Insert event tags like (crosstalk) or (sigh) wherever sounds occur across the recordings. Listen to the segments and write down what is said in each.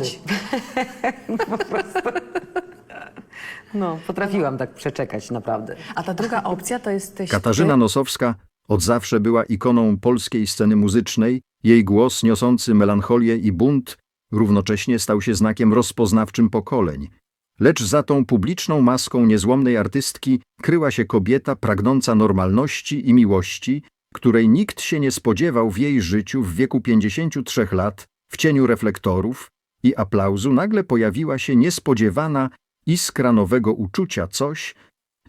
(laughs) No, potrafiłam tak przeczekać, naprawdę. A ta druga opcja to jesteś Katarzyna ty? Nosowska od zawsze była ikoną polskiej sceny muzycznej. Jej głos niosący melancholię i bunt równocześnie stał się znakiem rozpoznawczym pokoleń. Lecz za tą publiczną maską niezłomnej artystki kryła się kobieta pragnąca normalności i miłości, której nikt się nie spodziewał w jej życiu w wieku 53 lat, w cieniu reflektorów i aplauzu nagle pojawiła się niespodziewana iskra nowego uczucia, coś,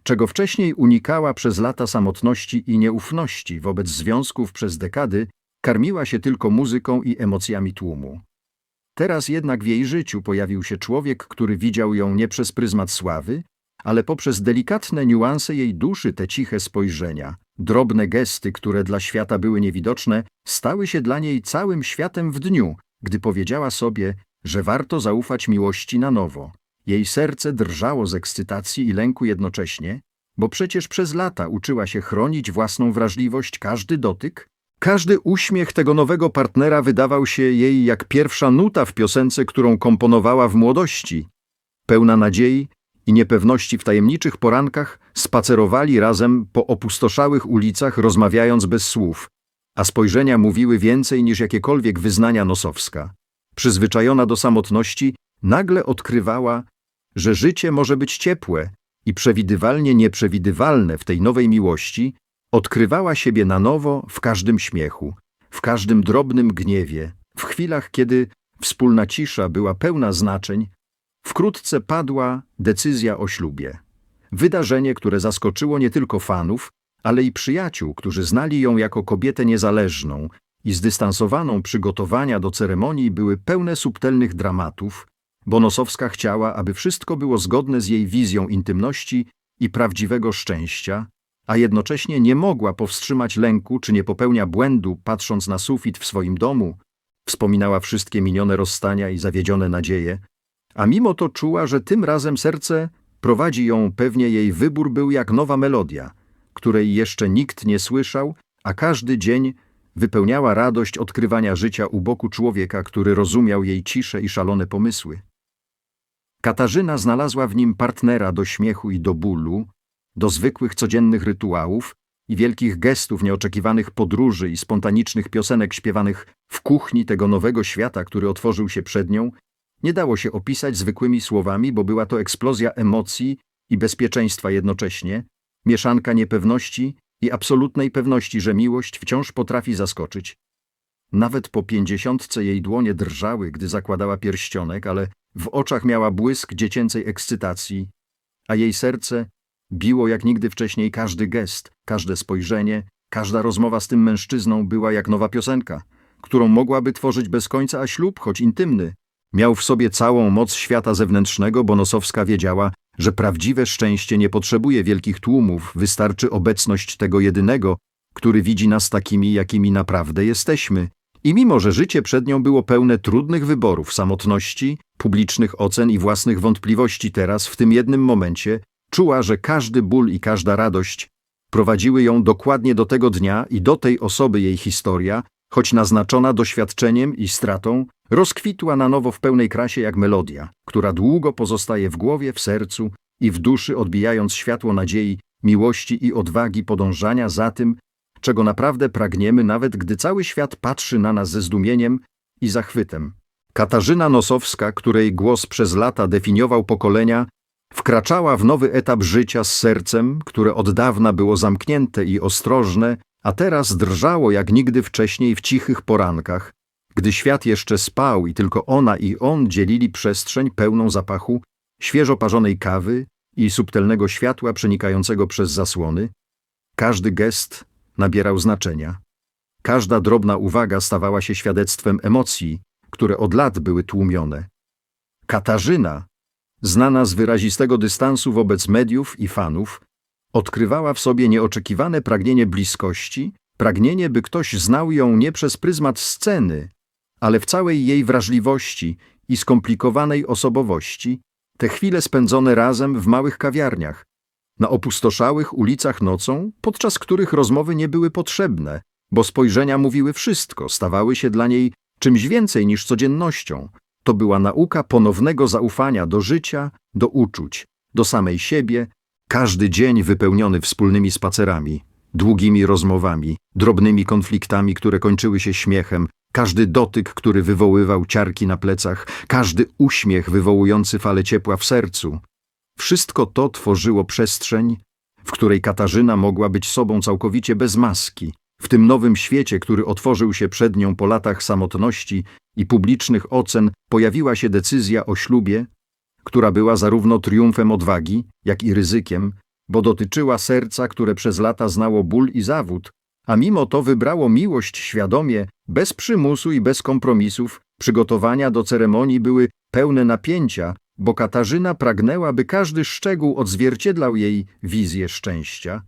czego wcześniej unikała przez lata samotności i nieufności wobec związków przez dekady, karmiła się tylko muzyką i emocjami tłumu. Teraz jednak w jej życiu pojawił się człowiek, który widział ją nie przez pryzmat sławy, ale poprzez delikatne niuanse jej duszy te ciche spojrzenia, drobne gesty, które dla świata były niewidoczne, stały się dla niej całym światem w dniu, gdy powiedziała sobie, że warto zaufać miłości na nowo. Jej serce drżało z ekscytacji i lęku jednocześnie, bo przecież przez lata uczyła się chronić własną wrażliwość każdy dotyk, każdy uśmiech tego nowego partnera wydawał się jej jak pierwsza nuta w piosence, którą komponowała w młodości. Pełna nadziei i niepewności w tajemniczych porankach spacerowali razem po opustoszałych ulicach, rozmawiając bez słów, a spojrzenia mówiły więcej niż jakiekolwiek wyznania nosowska. Przyzwyczajona do samotności, nagle odkrywała, że życie może być ciepłe i przewidywalnie nieprzewidywalne w tej nowej miłości, odkrywała siebie na nowo w każdym śmiechu, w każdym drobnym gniewie, w chwilach, kiedy wspólna cisza była pełna znaczeń, wkrótce padła decyzja o ślubie. Wydarzenie, które zaskoczyło nie tylko fanów, ale i przyjaciół, którzy znali ją jako kobietę niezależną i zdystansowaną przygotowania do ceremonii były pełne subtelnych dramatów, bo Nosowska chciała, aby wszystko było zgodne z jej wizją intymności i prawdziwego szczęścia, a jednocześnie nie mogła powstrzymać lęku, czy nie popełnia błędu, patrząc na sufit w swoim domu. Wspominała wszystkie minione rozstania i zawiedzione nadzieje, a mimo to czuła, że tym razem serce prowadzi ją, pewnie jej wybór był jak nowa melodia, której jeszcze nikt nie słyszał, a każdy dzień wypełniała radość odkrywania życia u boku człowieka, który rozumiał jej cisze i szalone pomysły. Katarzyna znalazła w nim partnera do śmiechu i do bólu, do zwykłych codziennych rytuałów i wielkich gestów nieoczekiwanych podróży i spontanicznych piosenek śpiewanych w kuchni tego nowego świata, który otworzył się przed nią, nie dało się opisać zwykłymi słowami, bo była to eksplozja emocji i bezpieczeństwa jednocześnie, mieszanka niepewności i absolutnej pewności, że miłość wciąż potrafi zaskoczyć. Nawet po pięćdziesiątce jej dłonie drżały, gdy zakładała pierścionek, ale w oczach miała błysk dziecięcej ekscytacji, a jej serce biło jak nigdy wcześniej każdy gest, każde spojrzenie, każda rozmowa z tym mężczyzną była jak nowa piosenka, którą mogłaby tworzyć bez końca, a ślub, choć intymny, miał w sobie całą moc świata zewnętrznego, bo Nosowska wiedziała, że prawdziwe szczęście nie potrzebuje wielkich tłumów, wystarczy obecność tego jedynego, który widzi nas takimi, jakimi naprawdę jesteśmy. I mimo, że życie przed nią było pełne trudnych wyborów, samotności, publicznych ocen i własnych wątpliwości teraz, w tym jednym momencie, czuła, że każdy ból i każda radość prowadziły ją dokładnie do tego dnia i do tej osoby jej historia, choć naznaczona doświadczeniem i stratą, rozkwitła na nowo w pełnej krasie jak melodia, która długo pozostaje w głowie, w sercu i w duszy, odbijając światło nadziei, miłości i odwagi podążania za tym, czego naprawdę pragniemy, nawet gdy cały świat patrzy na nas ze zdumieniem i zachwytem. Katarzyna Nosowska, której głos przez lata definiował pokolenia, wkraczała w nowy etap życia z sercem, które od dawna było zamknięte i ostrożne, a teraz drżało jak nigdy wcześniej w cichych porankach, gdy świat jeszcze spał i tylko ona i on dzielili przestrzeń pełną zapachu świeżo parzonej kawy i subtelnego światła przenikającego przez zasłony. Każdy gest nabierał znaczenia. Każda drobna uwaga stawała się świadectwem emocji, które od lat były tłumione. Katarzyna, znana z wyrazistego dystansu wobec mediów i fanów, odkrywała w sobie nieoczekiwane pragnienie bliskości, pragnienie, by ktoś znał ją nie przez pryzmat sceny, ale w całej jej wrażliwości i skomplikowanej osobowości, te chwile spędzone razem w małych kawiarniach, na opustoszałych ulicach nocą, podczas których rozmowy nie były potrzebne, bo spojrzenia mówiły wszystko, stawały się dla niej czymś więcej niż codziennością, To była nauka ponownego zaufania do życia, do uczuć, do samej siebie, każdy dzień wypełniony wspólnymi spacerami, długimi rozmowami, drobnymi konfliktami, które kończyły się śmiechem, każdy dotyk, który wywoływał ciarki na plecach, każdy uśmiech wywołujący falę ciepła w sercu. Wszystko to tworzyło przestrzeń, w której Katarzyna mogła być sobą całkowicie bez maski, w tym nowym świecie, który otworzył się przed nią po latach samotności i publicznych ocen, pojawiła się decyzja o ślubie, która była zarówno triumfem odwagi, jak i ryzykiem, bo dotyczyła serca, które przez lata znało ból i zawód, a mimo to wybrało miłość świadomie, bez przymusu i bez kompromisów. Przygotowania do ceremonii były pełne napięcia, bo Katarzyna pragnęła, by każdy szczegół odzwierciedlał jej wizję szczęścia,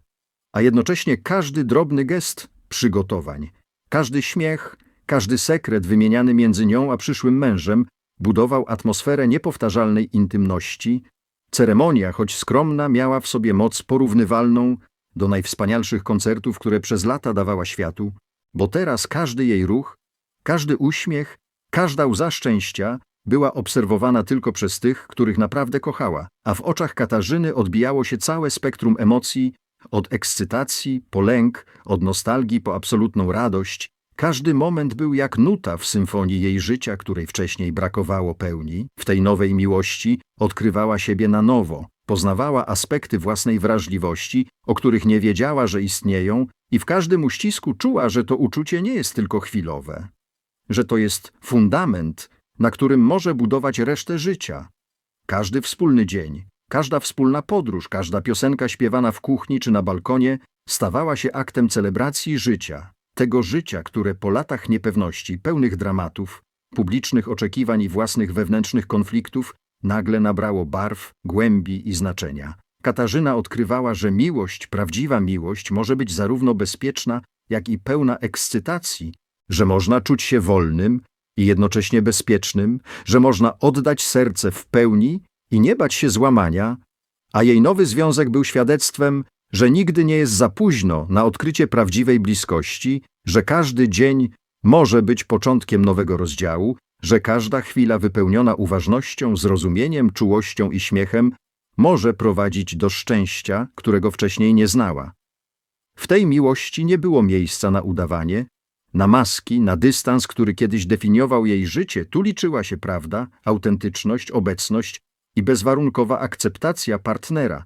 a jednocześnie każdy drobny gest przygotowań, każdy śmiech, każdy sekret wymieniany między nią a przyszłym mężem budował atmosferę niepowtarzalnej intymności. Ceremonia, choć skromna, miała w sobie moc porównywalną do najwspanialszych koncertów, które przez lata dawała światu, bo teraz każdy jej ruch, każdy uśmiech, każda łza szczęścia była obserwowana tylko przez tych, których naprawdę kochała, a w oczach Katarzyny odbijało się całe spektrum emocji, od ekscytacji po lęk, od nostalgii po absolutną radość. Każdy moment był jak nuta w symfonii jej życia, której wcześniej brakowało pełni. W tej nowej miłości odkrywała siebie na nowo, poznawała aspekty własnej wrażliwości, o których nie wiedziała, że istnieją, i w każdym uścisku czuła, że to uczucie nie jest tylko chwilowe, że to jest fundament, na którym może budować resztę życia. Każdy wspólny dzień, każda wspólna podróż, każda piosenka śpiewana w kuchni czy na balkonie stawała się aktem celebracji życia, tego życia, które po latach niepewności, pełnych dramatów, publicznych oczekiwań i własnych wewnętrznych konfliktów nagle nabrało barw, głębi i znaczenia. Katarzyna odkrywała, że miłość, prawdziwa miłość, może być zarówno bezpieczna, jak i pełna ekscytacji, że można czuć się wolnym i jednocześnie bezpiecznym, że można oddać serce w pełni i nie bać się złamania, a jej nowy związek był świadectwem, że nigdy nie jest za późno na odkrycie prawdziwej bliskości, że każdy dzień może być początkiem nowego rozdziału, że każda chwila wypełniona uważnością, zrozumieniem, czułością i śmiechem może prowadzić do szczęścia, którego wcześniej nie znała. W tej miłości nie było miejsca na udawanie, na maski, na dystans, który kiedyś definiował jej życie, tu liczyła się prawda, autentyczność, obecność i bezwarunkowa akceptacja partnera.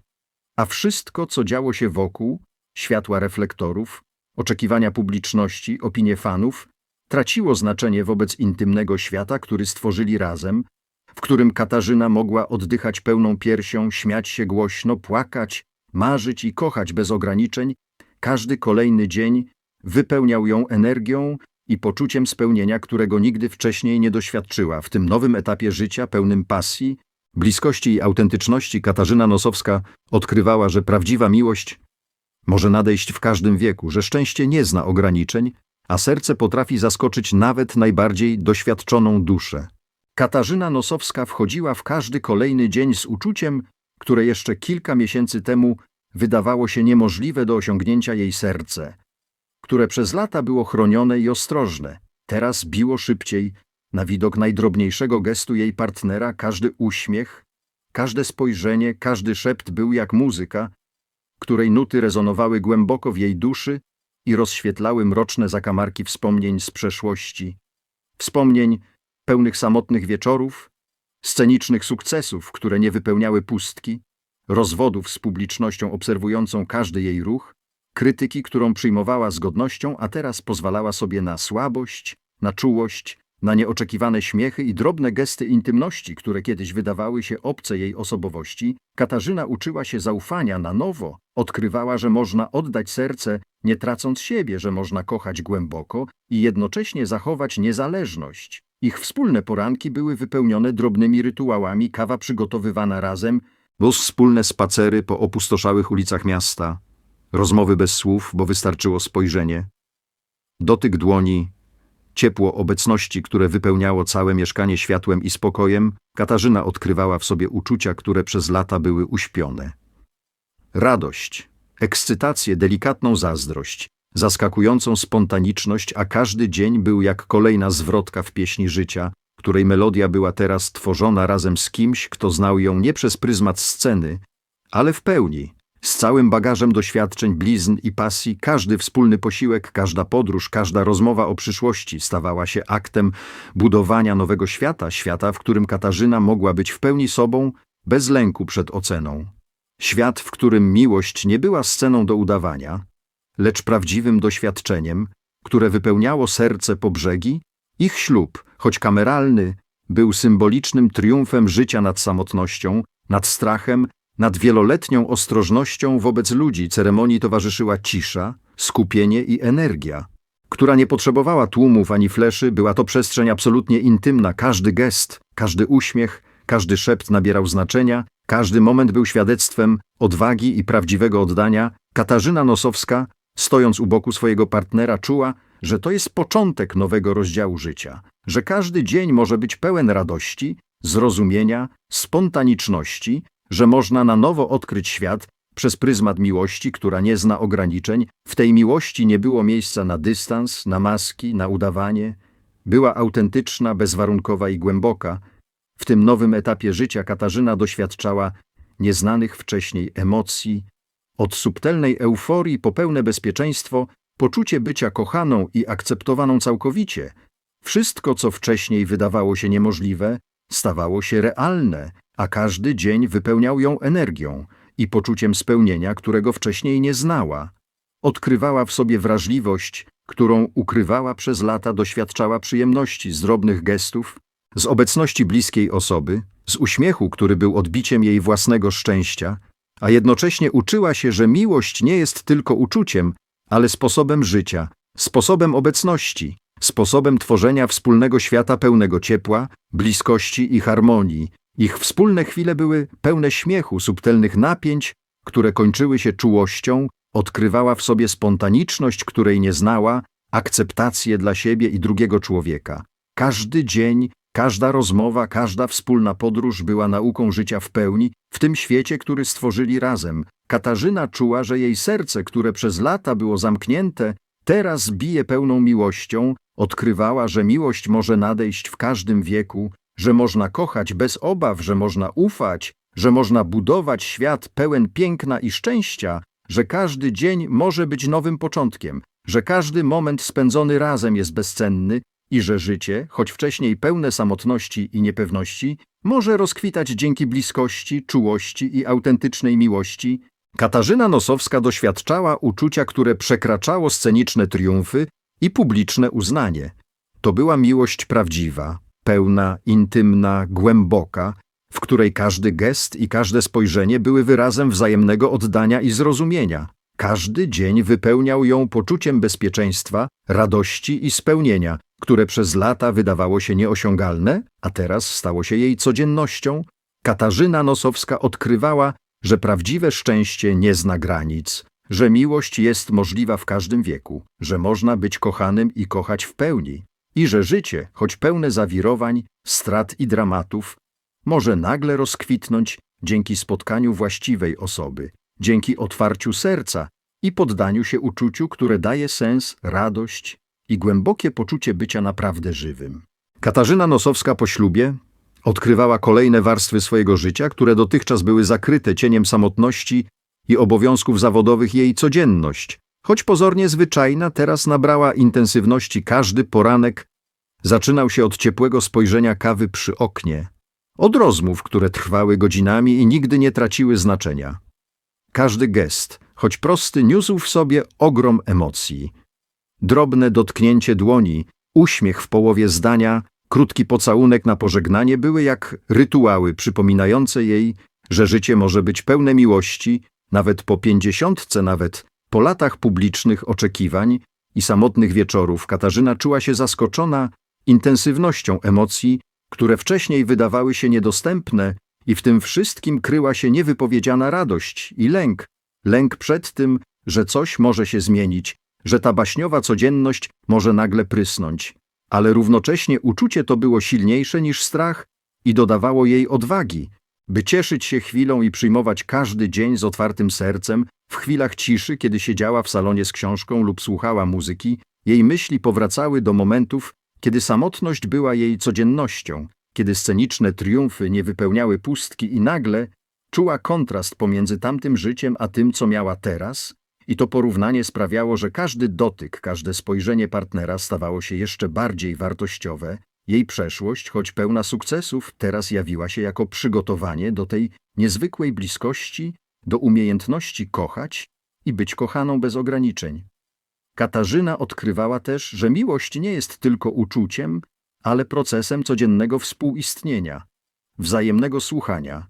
A wszystko, co działo się wokół, światła reflektorów, oczekiwania publiczności, opinie fanów, traciło znaczenie wobec intymnego świata, który stworzyli razem, w którym Katarzyna mogła oddychać pełną piersią, śmiać się głośno, płakać, marzyć i kochać bez ograniczeń. Każdy kolejny dzień wypełniał ją energią i poczuciem spełnienia, którego nigdy wcześniej nie doświadczyła. W tym nowym etapie życia, pełnym pasji, bliskości i autentyczności, Katarzyna Nosowska odkrywała, że prawdziwa miłość może nadejść w każdym wieku, że szczęście nie zna ograniczeń, a serce potrafi zaskoczyć nawet najbardziej doświadczoną duszę. Katarzyna Nosowska wchodziła w każdy kolejny dzień z uczuciem, które jeszcze kilka miesięcy temu wydawało się niemożliwe do osiągnięcia jej serce, które przez lata było chronione i ostrożne. Teraz biło szybciej, na widok najdrobniejszego gestu jej partnera każdy uśmiech, każde spojrzenie, każdy szept był jak muzyka, której nuty rezonowały głęboko w jej duszy i rozświetlały mroczne zakamarki wspomnień z przeszłości. Wspomnień pełnych samotnych wieczorów, scenicznych sukcesów, które nie wypełniały pustki, rozwodów z publicznością obserwującą każdy jej ruch, krytyki, którą przyjmowała z godnością, a teraz pozwalała sobie na słabość, na czułość, na nieoczekiwane śmiechy i drobne gesty intymności, które kiedyś wydawały się obce jej osobowości, Katarzyna uczyła się zaufania na nowo, odkrywała, że można oddać serce, nie tracąc siebie, że można kochać głęboko i jednocześnie zachować niezależność. Ich wspólne poranki były wypełnione drobnymi rytuałami, kawa przygotowywana razem, bo wspólne spacery po opustoszałych ulicach miasta, rozmowy bez słów, bo wystarczyło spojrzenie, dotyk dłoni, ciepło obecności, które wypełniało całe mieszkanie światłem i spokojem, Katarzyna odkrywała w sobie uczucia, które przez lata były uśpione. Radość, ekscytację, delikatną zazdrość, zaskakującą spontaniczność, a każdy dzień był jak kolejna zwrotka w pieśni życia, której melodia była teraz tworzona razem z kimś, kto znał ją nie przez pryzmat sceny, ale w pełni, z całym bagażem doświadczeń, blizn i pasji, każdy wspólny posiłek, każda podróż, każda rozmowa o przyszłości stawała się aktem budowania nowego świata, świata, w którym Katarzyna mogła być w pełni sobą, bez lęku przed oceną. Świat, w którym miłość nie była sceną do udawania, lecz prawdziwym doświadczeniem, które wypełniało serce po brzegi, ich ślub, choć kameralny, był symbolicznym triumfem życia nad samotnością, nad strachem, nad wieloletnią ostrożnością wobec ludzi. Ceremonii towarzyszyła cisza, skupienie i energia, która nie potrzebowała tłumów ani fleszy, była to przestrzeń absolutnie intymna, każdy gest, każdy uśmiech, każdy szept nabierał znaczenia, każdy moment był świadectwem odwagi i prawdziwego oddania. Katarzyna Nosowska, stojąc u boku swojego partnera, czuła, że to jest początek nowego rozdziału życia, że każdy dzień może być pełen radości, zrozumienia, spontaniczności, że można na nowo odkryć świat przez pryzmat miłości, która nie zna ograniczeń. W tej miłości nie było miejsca na dystans, na maski, na udawanie. Była autentyczna, bezwarunkowa i głęboka. W tym nowym etapie życia Katarzyna doświadczała nieznanych wcześniej emocji, od subtelnej euforii po pełne bezpieczeństwo, poczucie bycia kochaną i akceptowaną całkowicie. Wszystko, co wcześniej wydawało się niemożliwe, stawało się realne, a każdy dzień wypełniał ją energią i poczuciem spełnienia, którego wcześniej nie znała. Odkrywała w sobie wrażliwość, którą ukrywała przez lata, doświadczała przyjemności z drobnych gestów, z obecności bliskiej osoby, z uśmiechu, który był odbiciem jej własnego szczęścia, a jednocześnie uczyła się, że miłość nie jest tylko uczuciem, ale sposobem życia, sposobem obecności, sposobem tworzenia wspólnego świata pełnego ciepła, bliskości i harmonii. Ich wspólne chwile były pełne śmiechu, subtelnych napięć, które kończyły się czułością, odkrywała w sobie spontaniczność, której nie znała, akceptację dla siebie i drugiego człowieka. Każdy dzień, każda rozmowa, każda wspólna podróż była nauką życia w pełni, w tym świecie, który stworzyli razem. Katarzyna czuła, że jej serce, które przez lata było zamknięte, teraz bije pełną miłością, odkrywała, że miłość może nadejść w każdym wieku, że można kochać bez obaw, że można ufać, że można budować świat pełen piękna i szczęścia, że każdy dzień może być nowym początkiem, że każdy moment spędzony razem jest bezcenny i że życie, choć wcześniej pełne samotności i niepewności, może rozkwitać dzięki bliskości, czułości i autentycznej miłości. Katarzyna Nosowska doświadczała uczucia, które przekraczało sceniczne triumfy i publiczne uznanie. To była miłość prawdziwa, pełna, intymna, głęboka, w której każdy gest i każde spojrzenie były wyrazem wzajemnego oddania i zrozumienia. Każdy dzień wypełniał ją poczuciem bezpieczeństwa, radości i spełnienia, które przez lata wydawało się nieosiągalne, a teraz stało się jej codziennością. Katarzyna Nosowska odkrywała, że prawdziwe szczęście nie zna granic, że miłość jest możliwa w każdym wieku, że można być kochanym i kochać w pełni, i że życie, choć pełne zawirowań, strat i dramatów, może nagle rozkwitnąć dzięki spotkaniu właściwej osoby, dzięki otwarciu serca i poddaniu się uczuciu, które daje sens, radość i głębokie poczucie bycia naprawdę żywym. Katarzyna Nosowska po ślubie odkrywała kolejne warstwy swojego życia, które dotychczas były zakryte cieniem samotności i obowiązków zawodowych jej codzienność. Choć pozornie zwyczajna, teraz nabrała intensywności każdy poranek zaczynał się od ciepłego spojrzenia kawy przy oknie, od rozmów, które trwały godzinami i nigdy nie traciły znaczenia. Każdy gest, choć prosty, niósł w sobie ogrom emocji. Drobne dotknięcie dłoni, uśmiech w połowie zdania, krótki pocałunek na pożegnanie były jak rytuały przypominające jej, że życie może być pełne miłości, nawet po pięćdziesiątce, nawet po latach publicznych oczekiwań i samotnych wieczorów Katarzyna czuła się zaskoczona intensywnością emocji, które wcześniej wydawały się niedostępne i w tym wszystkim kryła się niewypowiedziana radość i lęk. Lęk przed tym, że coś może się zmienić, że ta baśniowa codzienność może nagle prysnąć. Ale równocześnie uczucie to było silniejsze niż strach i dodawało jej odwagi, by cieszyć się chwilą i przyjmować każdy dzień z otwartym sercem, w chwilach ciszy, kiedy siedziała w salonie z książką lub słuchała muzyki, jej myśli powracały do momentów, kiedy samotność była jej codziennością, kiedy sceniczne triumfy nie wypełniały pustki i nagle czuła kontrast pomiędzy tamtym życiem a tym, co miała teraz, i to porównanie sprawiało, że każdy dotyk, każde spojrzenie partnera stawało się jeszcze bardziej wartościowe. Jej przeszłość, choć pełna sukcesów, teraz jawiła się jako przygotowanie do tej niezwykłej bliskości, do umiejętności kochać i być kochaną bez ograniczeń. Katarzyna odkrywała też, że miłość nie jest tylko uczuciem, ale procesem codziennego współistnienia, wzajemnego słuchania,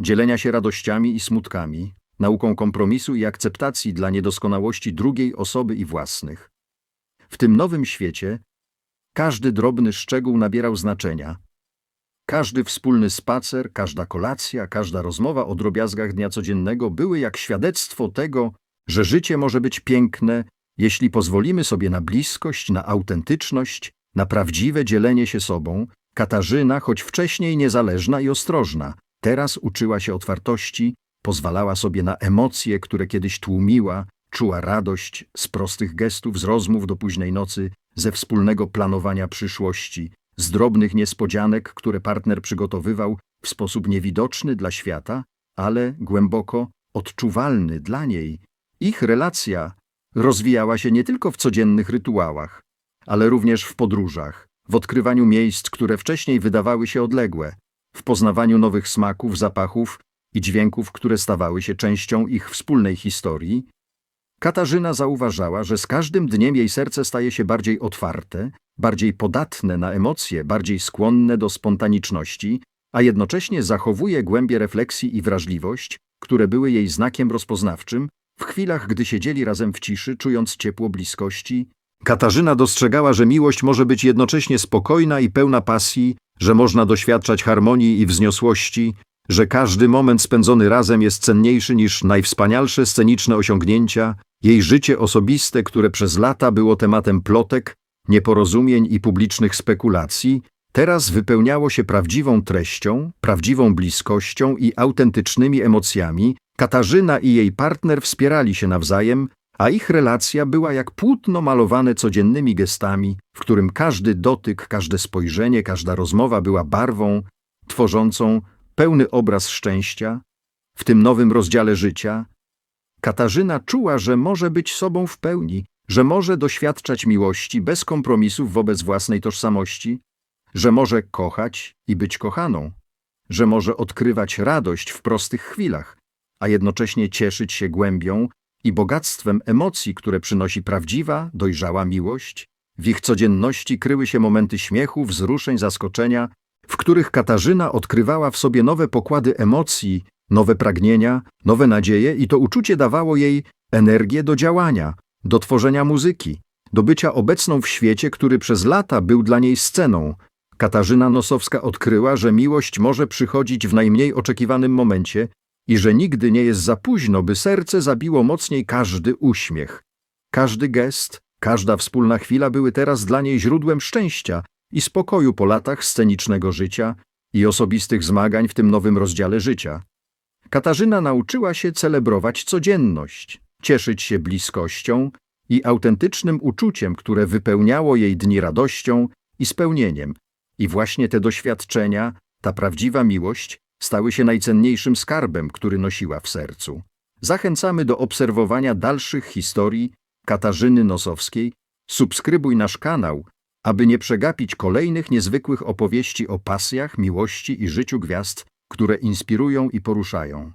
dzielenia się radościami i smutkami, nauką kompromisu i akceptacji dla niedoskonałości drugiej osoby i własnych. W tym nowym świecie każdy drobny szczegół nabierał znaczenia. Każdy wspólny spacer, każda kolacja, każda rozmowa o drobiazgach dnia codziennego były jak świadectwo tego, że życie może być piękne, jeśli pozwolimy sobie na bliskość, na autentyczność, na prawdziwe dzielenie się sobą. Katarzyna, choć wcześniej niezależna i ostrożna, teraz uczyła się otwartości, pozwalała sobie na emocje, które kiedyś tłumiła, czuła radość z prostych gestów, z rozmów do późnej nocy, ze wspólnego planowania przyszłości, z drobnych niespodzianek, które partner przygotowywał w sposób niewidoczny dla świata, ale głęboko odczuwalny dla niej. Ich relacja rozwijała się nie tylko w codziennych rytuałach, ale również w podróżach, w odkrywaniu miejsc, które wcześniej wydawały się odległe, w poznawaniu nowych smaków, zapachów i dźwięków, które stawały się częścią ich wspólnej historii. Katarzyna zauważała, że z każdym dniem jej serce staje się bardziej otwarte, bardziej podatne na emocje, bardziej skłonne do spontaniczności, a jednocześnie zachowuje głębie refleksji i wrażliwość, które były jej znakiem rozpoznawczym, w chwilach, gdy siedzieli razem w ciszy, czując ciepło bliskości. Katarzyna dostrzegała, że miłość może być jednocześnie spokojna i pełna pasji, że można doświadczać harmonii i wzniosłości, że każdy moment spędzony razem jest cenniejszy niż najwspanialsze sceniczne osiągnięcia, jej życie osobiste, które przez lata było tematem plotek, nieporozumień i publicznych spekulacji, teraz wypełniało się prawdziwą treścią, prawdziwą bliskością i autentycznymi emocjami. Katarzyna i jej partner wspierali się nawzajem, a ich relacja była jak płótno malowane codziennymi gestami, w którym każdy dotyk, każde spojrzenie, każda rozmowa była barwą, tworzącą pełny obraz szczęścia. W tym nowym rozdziale życia Katarzyna czuła, że może być sobą w pełni, że może doświadczać miłości bez kompromisów wobec własnej tożsamości, że może kochać i być kochaną, że może odkrywać radość w prostych chwilach, a jednocześnie cieszyć się głębią i bogactwem emocji, które przynosi prawdziwa, dojrzała miłość. W ich codzienności kryły się momenty śmiechu, wzruszeń, zaskoczenia, w których Katarzyna odkrywała w sobie nowe pokłady emocji, nowe pragnienia, nowe nadzieje i to uczucie dawało jej energię do działania, do tworzenia muzyki, do bycia obecną w świecie, który przez lata był dla niej sceną. Katarzyna Nosowska odkryła, że miłość może przychodzić w najmniej oczekiwanym momencie i że nigdy nie jest za późno, by serce zabiło mocniej każdy uśmiech. Każdy gest, każda wspólna chwila były teraz dla niej źródłem szczęścia i spokoju po latach scenicznego życia i osobistych zmagań w tym nowym rozdziale życia. Katarzyna nauczyła się celebrować codzienność, cieszyć się bliskością i autentycznym uczuciem, które wypełniało jej dni radością i spełnieniem. I właśnie te doświadczenia, ta prawdziwa miłość, stały się najcenniejszym skarbem, który nosiła w sercu. Zachęcamy do obserwowania dalszych historii Katarzyny Nosowskiej. Subskrybuj nasz kanał, aby nie przegapić kolejnych niezwykłych opowieści o pasjach, miłości i życiu gwiazd, które inspirują i poruszają.